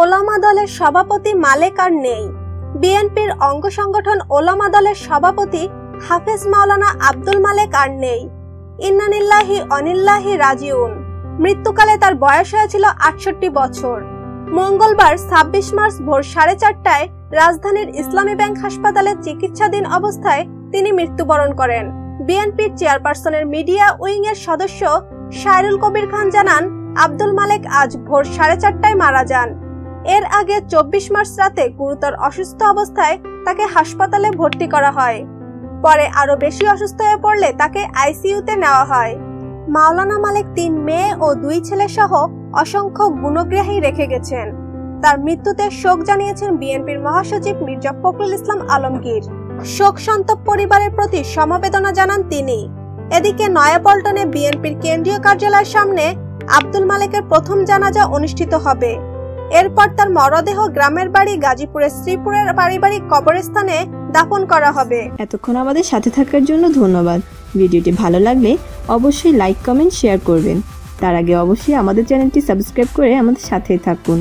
ওলামা দলের সভাপতি মালেক আর নেই। বিএনপির অঙ্গ সংগঠন ওলামা দলের সভাপতি হাফেজ মাওলানা আব্দুল মালেক আর নেই। ইন্নানিল্লাহি অনিল্লাহি রাজিউন। মৃত্যুকালে তার বয়স হয়েছিল আটষট্টি বছর। মঙ্গলবার ছাব্বিশ মার্চ ভোর সাড়ে চারটায় রাজধানীর ইসলামী ব্যাংক হাসপাতালে চিকিৎসাধীন অবস্থায় তিনি মৃত্যুবরণ করেন। বিএনপির চেয়ারপারসনের মিডিয়া উইং এর সদস্য শায়রুল কবির খান জানান, আব্দুল মালেক আজ ভোর সাড়ে চারটায় মারা যান। এর আগে চব্বিশ মার্চ রাতে গুরুতর অসুস্থ অবস্থায় তাকে হাসপাতালে ভর্তি করা হয়। পরে আরও বেশি অসুস্থ হয়ে পড়লে তাকে আইসিইউতে নেওয়া হয়। মাওলানা মালিক তিন মেয়ে ও দুই ছেলে সহ অসংখ্য গুণগ্রাহী রেখে গেছেন। তার মৃত্যুতে শোক জানিয়েছেন বিএনপির মহাসচিব মির্জা ফখরুল ইসলাম আলমগীর। শোক সন্তপ পরিবারের প্রতি সমবেদনা জানান তিনি। এদিকে নয়াপল্টনে বিএনপির কেন্দ্রীয় কার্যালয়ের সামনে আব্দুল মালিকের প্রথম জানাজা অনুষ্ঠিত হবে। এরপর তার মরদেহ গ্রামের বাড়ি গাজীপুরের শ্রীপুরের পারিবারিক কবরস্থানে দাফন করা হবে। এতক্ষণ আমাদের সাথে থাকার জন্য ধন্যবাদ। ভিডিওটি ভালো লাগলে অবশ্যই লাইক, কমেন্ট, শেয়ার করবেন। তার আগে অবশ্যই আমাদের চ্যানেলটি সাবস্ক্রাইব করে আমাদের সাথে থাকুন।